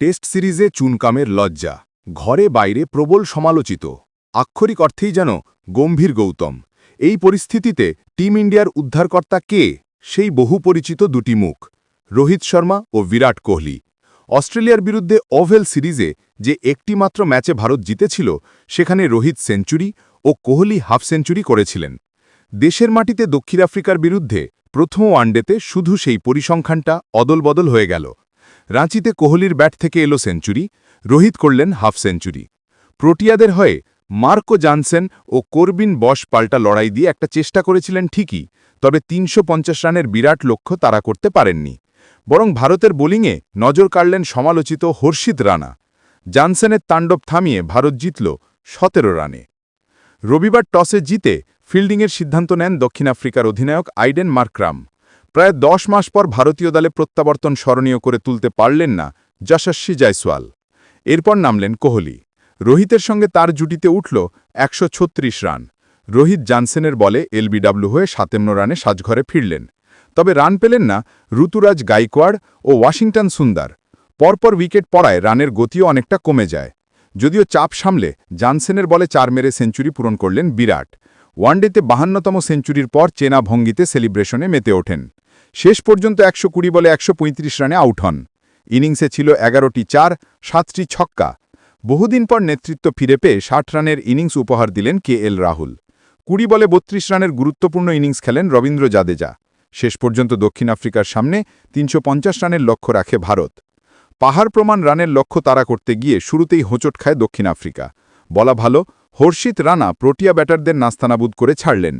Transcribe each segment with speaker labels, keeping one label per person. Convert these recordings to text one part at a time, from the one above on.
Speaker 1: Test সিরিজে চুনকামের লজ্জা। ঘরে বাইরে প্রবল সমালোচিত। আক্ষরিক অর্থেই যেন গম্ভীর গৌতম। এই পরিস্থিতিতে টিম ইন্ডিয়ার উদ্ধারকর্তা কে? সেই বহু পরিচিত দুটি মুখ, রোহিত শর্মা ও বিরাট কোহলি। অস্ট্রেলিয়ার বিরুদ্ধে ওভেল সিরিজে যে একটি মাত্র ম্যাচে ভারত জিতেছিল, সেখানে রোহিত সেঞ্চুরি ও কোহলি হাফ সেঞ্চুরি করেছিলেন। দেশের মাটিতে দক্ষিণ আফ্রিকার বিরুদ্ধে প্রথম ওয়ানডেতে শুধু সেই পরিসংখ্যানটা অদলবদল হয়ে গেল। রাঁচিতে কোহলির ব্যাট থেকে এলো সেঞ্চুরি, রোহিত করলেন হাফ সেঞ্চুরি। প্রোটিয়াদের হয়ে মার্কো জানসেন ও করবিন বশ পাল্টা লড়াই দিয়ে একটা চেষ্টা করেছিলেন ঠিকই, তবে তিনশো পঞ্চাশ রানের বিরাট লক্ষ্য তারা করতে পারেননি। বরং ভারতের বোলিংয়ে নজর কাড়লেন সমালোচিত হর্ষিত রানা। জানসেনের তাণ্ডব থামিয়ে ভারত জিতল সতেরো রানে। রবিবার টসে জিতে ফিল্ডিংয়ের সিদ্ধান্ত নেন দক্ষিণ আফ্রিকার অধিনায়ক আইডেন মার্ক্রাম। প্রায় দশ মাস পর ভারতীয় দলে প্রত্যাবর্তন স্মরণীয় করে তুলতে পারলেন না যশস্বী জয়সওয়াল। এরপর নামলেন কোহলি। রোহিতের সঙ্গে তার জুটিতে উঠল একশো ছত্রিশ রান। রোহিত জানসেনের বলে এলবিডাব্লু হয়ে সাতান্ন রানে সাজঘরে ফিরলেন। তবে রান পেলেন না ঋতুরাজ গাইকোয়াড় ও ওয়াশিংটন সুন্দর। পরপর উইকেট পড়ায় রানের গতিও অনেকটা কমে যায়। যদিও চাপ সামলে জানসেনের বলে চার মেরে সেঞ্চুরি পূরণ করলেন বিরাট। ওয়ানডেতে বাহান্নতম সেঞ্চুরির পর চেনা ভঙ্গিতে সেলিব্রেশনে মেতে ওঠেন। শেষ পর্যন্ত একশো কুড়ি বলে একশো পঁয়ত্রিশ রানে আউট হন। ইনিংসে ছিল এগারোটি চার, সাতটি ছক্কা। বহুদিন পর নেতৃত্ব ফিরে পেয়ে ষাট রানের ইনিংস উপহার দিলেন কে এল রাহুল। কুড়ি বলে বত্রিশ রানের গুরুত্বপূর্ণ ইনিংস খেলেন রবীন্দ্র জাদেজা। শেষ পর্যন্ত দক্ষিণ আফ্রিকার সামনে তিনশো পঞ্চাশ রানের লক্ষ্য রাখে ভারত। পাহাড় প্রমাণ রানের লক্ষ্য তারা করতে গিয়ে শুরুতেই হোঁচট খায় দক্ষিণ আফ্রিকা। বলা ভালো, হর্ষিত রানা প্রোটিয়া ব্যাটারদের নাস্তানাবুদ করে ছাড়লেন।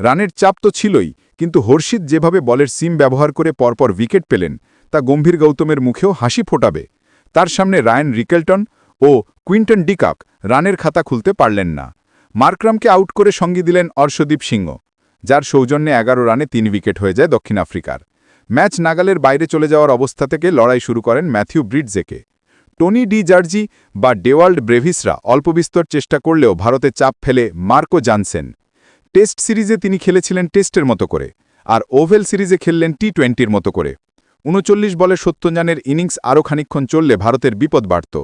Speaker 1: রানের চাপ তো ছিলই, কিন্তু হর্ষিত যেভাবে বলের সিম ব্যবহার করে পরপর উইকেট পেলেন, তা গম্ভীর গৌতমের মুখেও হাসি ফোটাবে। তার সামনে রায়ন রিকেলটন ও কুইন্টন ডিকাক রানের খাতা খুলতে পারলেন না। মার্করামকে আউট করে সঙ্গী দিলেন অর্শদীপ সিংহ, যার সৌজন্যে এগারো রানে তিন উইকেট হয়ে যায় দক্ষিণ আফ্রিকার। ম্যাচ নাগালের বাইরে চলে যাওয়ার অবস্থা থেকে লড়াই শুরু করেন ম্যাথিউ ব্রিডজেকে। টনি ডি জার্জি বা ডেওয়াল্ড ব্রেভিসরা অল্পবিস্তর চেষ্টা করলেও ভারতে চাপ ফেলে মার্কো জানসেন। টেস্ট সিরিজে তিনি খেলেছিলেন টেস্টের মতো করে, আর ওভেল সিরিজে খেললেন টি টোয়েন্টির মতো করে। উনচল্লিশ বলে সত্যঞ্জানের ইনিংস আরও খানিক্ষণ চললে ভারতের বিপদ বাড়ত।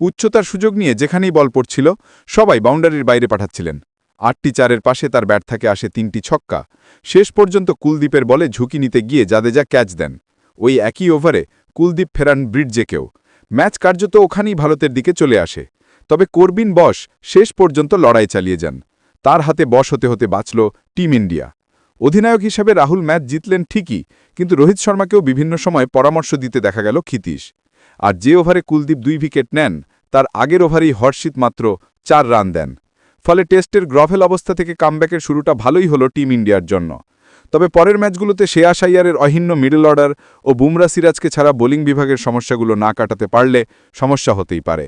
Speaker 1: উচ্চতার সুযোগ নিয়ে যেখানেই বল পড়ছিল, সবাই বাউন্ডারির বাইরে পাঠাচ্ছিলেন। আটটি চারের পাশে তার ব্যাট থেকে আসে তিনটি ছক্কা। শেষ পর্যন্ত কুলদীপের বলে ঝুঁকি নিতে গিয়ে জাদেজা ক্যাচ দেন। ওই একই ওভারে কুলদীপ ফেরান ব্রিডজেকেও ম্যাচ কার্যত ওখানেই ভারতের দিকে চলে আসে। তবে করবিন বস শেষ পর্যন্ত লড়াই চালিয়ে যান। তার হাতে বশ হতে হতে বাঁচল টিম ইন্ডিয়া। অধিনায়ক হিসাবে রাহুল ম্যাচ জিতলেন ঠিকই, কিন্তু রোহিত শর্মাকেও বিভিন্ন সময় পরামর্শ দিতে দেখা গেল ক্ষিতীশ। আর যে ওভারে কুলদীপ দুই উইকেট নেন, তার আগের ওভারেই হর্ষিত মাত্র চার রান দেন। ফলে টেস্টের গ্রভেল অবস্থা থেকে কামব্যাকের শুরুটা ভালোই হলো টিম ইন্ডিয়ার জন্য। তবে পরের ম্যাচগুলোতে শেয়া সাইয়ারের অহিন্য মিডল অর্ডার ও বুমরা সিরাজকে ছাড়া বোলিং বিভাগের সমস্যাগুলো না কাটাতে পারলে সমস্যা হতেই পারে।